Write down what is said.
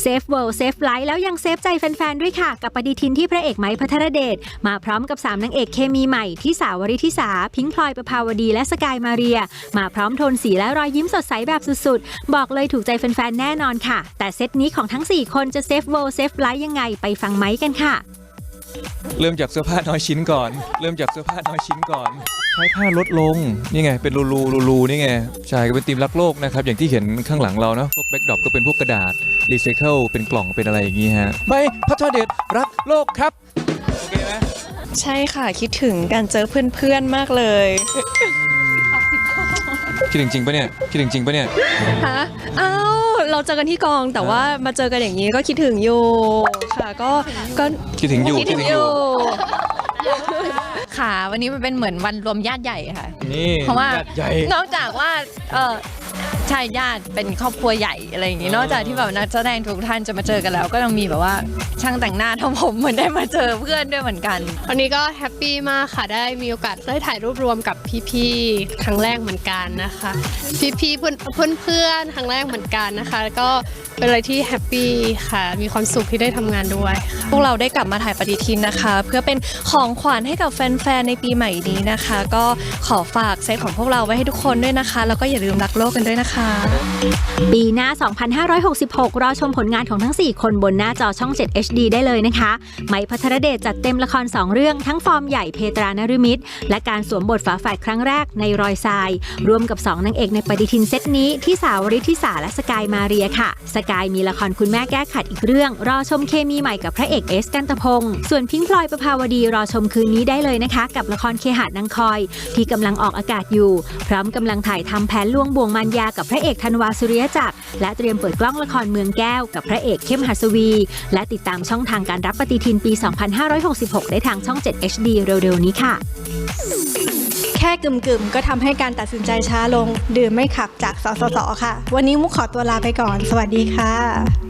เซฟเวิลด์เซฟไลท์แล้วยังเซฟใจแฟน ๆ ด้วยค่ะ กับปฏิทินที่พระเอกไม้พัทรเดช มาพร้อมกับ 3นางเอกเคมีใหม่ที่สาวริธิสา พิงพลอยประภาวดีและสกายมาเรีย มาพร้อมโทนสีและรอยยิ้มสดใสแบบสุด ๆ บอกเลยถูกใจแฟน ๆ แน่นอนค่ะ แต่เซตนี้ของทั้ง 4 คนจะเซฟเวิลด์เซฟไลท์ยังไงไปฟังไม้กันค่ะ เริ่มจากเสื้อผ้าน้อยชิ้นก่อน เริ่มจากเสื้อผ้าน้อยชิ้นก่อน ใช้ผ้าลดลง นี่ไง เป็นรูรูรูรูนี่ไง ใช่ก็เป็นธีมรักโลกนะครับ อย่างที่เห็นข้างหลังเราเนาะ พวกแบ็กดรอปก็เป็นพวกกระดาษ รีไซเคิล เป็นกล่อง เป็นอะไรอย่างงี้ฮะ ไม่ พัทรเดชรักโลกครับ โอเคไหมใช่ค่ะ คิดถึงการเจอเพื่อนๆมากเลย คิดถึงจริงปะเนี่ย คิดถึงจริงปะเนี่ย ฮะ อ้าว เราเจอกันที่กองแต่ว่ามาเจอกันอย่างนี้ก็คิดถึงอยู่ค่ะก็ก็คิดถึงอยู่คิดถึงอยู่ค่ะวันนี้มันเป็นเหมือนวันรวมญาติใหญ่ค่ะ นี่เพราะว่าญติใหญ่นอกจากว่าเออ ใช่ญาติเป็นครอบครัวใหญ่อะไรอย่างงี้นอกจากที่แบบนักแสดงทุกท่านจะมาเจอกันแล้ว ก็ต้องมีแบบว่าช่างแต่งหน้าทำผมเหมือนได้มาเจอเพื่อนด้วยเหมือนกัน วันนี้ก็แฮปปี้มากค่ะได้มีโอกาสได้ถ่ายรูปรวมกับพี่ๆครั้งแรกเหมือนกันนะคะ พี่ๆเพื่อนเพื่อนๆครั้งแรกเหมือนกันนะคะแล้วก็เป็นอะไรที่แฮปปี้ค่ะมีความสุขที่ได้ทำงานด้วยค่ะพวกเราได้กลับมาถ่ายปฏิทินนะคะ เพื่อเป็นของขวัญให้กับแฟนๆในปีใหม่นี้นะคะ ก็ขอฝากเซตของพวกเราไว้ให้ทุกคนด้วยนะคะ แล้วก็อย่าลืมรักโลกกันด้วยนะคะปีหน้า 2566 รอชมผลงานของทั้ง 4 คนบนหน้าจอช่อง 7 HD ได้เลยนะคะ ไม้พัทรเดชจัดเต็มละคร 2 เรื่องทั้งฟอร์มใหญ่เพตรานฤมิตร และการสวมบทฝาแฝดครั้งแรกในรอยทราย รวมกับ 2นางเอกในปฏิทินเซตนี้ที่สาวริธิสาและสกายมาเรียค่ะ สกายมีละครคุณแม่แก้ขัดอีกเรื่อง รอชมเคมีใหม่กับพระเอกเอสกันตพงศ์ส่วนพิงพลอยประภาวดีรอชมคืนนี้ได้เลยนะคะ กับละครเคหะนางคอย ที่กำลังออกอากาศอยู่ พร้อมกำลังถ่ายทำแผนลวงบวงมันยากับพระเอกธันวาสุริยจักร และเตรียมเปิดกล้องละครเมืองแก้วกับพระเอกเข้มหัสวี และติดตามช่องทางการรับปฏิทินปี 2566 ได้ทางช่อง 7 HD เร็วๆนี้ค่ะแค่กึ่มๆ ก็ทำให้การตัดสินใจช้าลง ดื่มไม่ขับจากสสสค่ะ วันนี้มุกขอตัวลาไปก่อน สวัสดีค่ะ